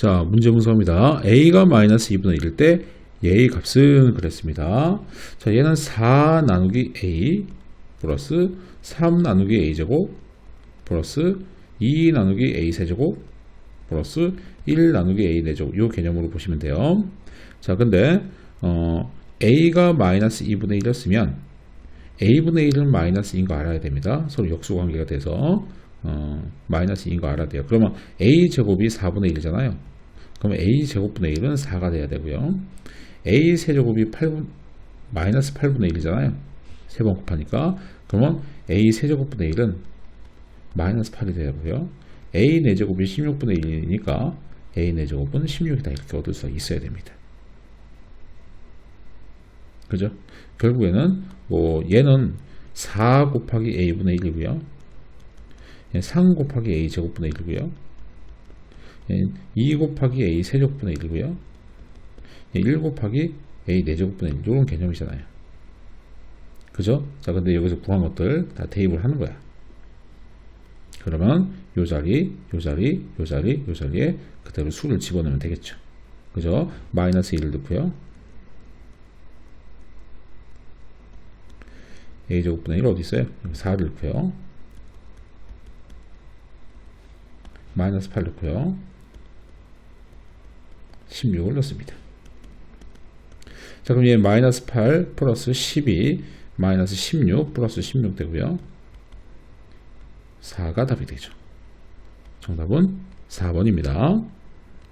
자, 문제 분석합니다. a가 마이너스 2분의 1일 때 얘의 값은 그랬습니다. 자, 얘는 4 나누기 a 플러스 3 나누기 a 제곱 플러스 2 나누기 a 세제곱 플러스 1 나누기 a 4제곱 이 개념으로 보시면 돼요. 자, 근데 어, a가 마이너스 2분의 1이었으면 a분의 1은 마이너스 2인 거 알아야 됩니다. 서로 역수 관계가 돼서 어, 마이너스 2인 거 알아야 돼요. 그러면 a 제곱이 4분의 1이잖아요. 그러면 a 제곱분의 1은 4가 돼야 되고요. a 세제곱이 8분, 마이너스 8분의 1이잖아요. 세 번 곱하니까. 그러면 a 세제곱분의 1은 마이너스 8이 되고요. a 4제곱이 16분의 1이니까 a 4제곱은 16이다 이렇게 얻을 수 있어야 됩니다. 그죠? 결국에는 뭐 얘는 4 곱하기 a분의 1이고요. 3 곱하기 a 제곱분의 1이고요. 2 곱하기 a 세제곱분의 1이고요. 1 곱하기 a 4제곱분의 1 이런 개념이잖아요. 그죠? 자 근데 여기서 구한 것들 다 대입을 하는 거야. 그러면 요 자리, 요 자리, 요 자리, 요 자리에 그대로 수를 집어넣으면 되겠죠. 그죠? 마이너스 1을 넣고요. a제곱분의 1 어디 있어요? 여기 4를 넣고요. 마이너스 8 넣고요. 16을 넣습니다. 자, 그럼 얘 마이너스 8 플러스 12 마이너스 16 플러스 16 되고요. 4가 답이 되죠. 정답은 4번입니다.